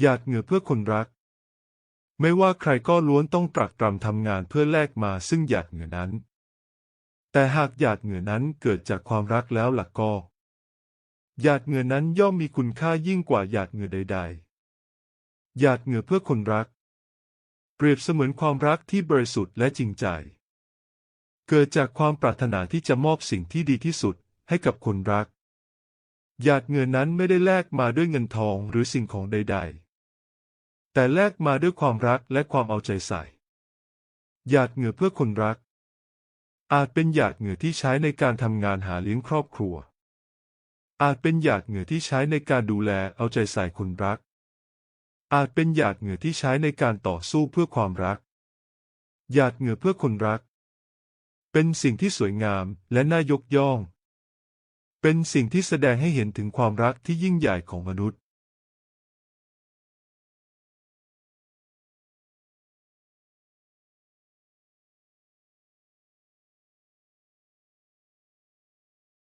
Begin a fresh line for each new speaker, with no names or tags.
หยาดเหงื่อเพื่อคนรัก ไม่ว่าใครก็ล้วนต้องตรักตรำทำงานเพื่อแลกมาซึ่งหยาดเหงื่อนั้น แต่หากหยาดเหงื่อนั้นเกิดจากความรักแล้วหล่ะก็หยาดเหงื่อนั้นย่อมมีคุณค่ายิ่งกว่าหยาดเหงื่อใด ๆ หยาดเหงื่อเพื่อคนรัก เปรียบเสมือนความรักที่บริสุทธิ์และจริงใจ เกิดจากความปรารถนาที่จะมอบสิ่งที่ดีที่สุดให้กับคนรัก หยาดเหงื่อนั้นไม่ได้แลกมาด้วยเงินทองหรือสิ่งของใด ๆ แต่แลกมาด้วยความรักและความเอาใจใส่ หยาดเหงื่อเพื่อคนรัก อาจเป็นหยาดเหงื่อที่ใช้ในการทำงานหาเลี้ยงครอบครัว อาจเป็นหยาดเหงื่อที่ใช้ในการดูแลเอาใจใส่คนรัก อาจเป็นหยาดเหงื่อที่ใช้ในการต่อสู้เพื่อความรัก หยาดเหงื่อเพื่อคนรัก เป็นสิ่งที่สวยงามและน่ายกย่อง เป็นสิ่งที่แสดงให้เห็นถึงความรักที่ยิ่งใหญ่ของมนุษย์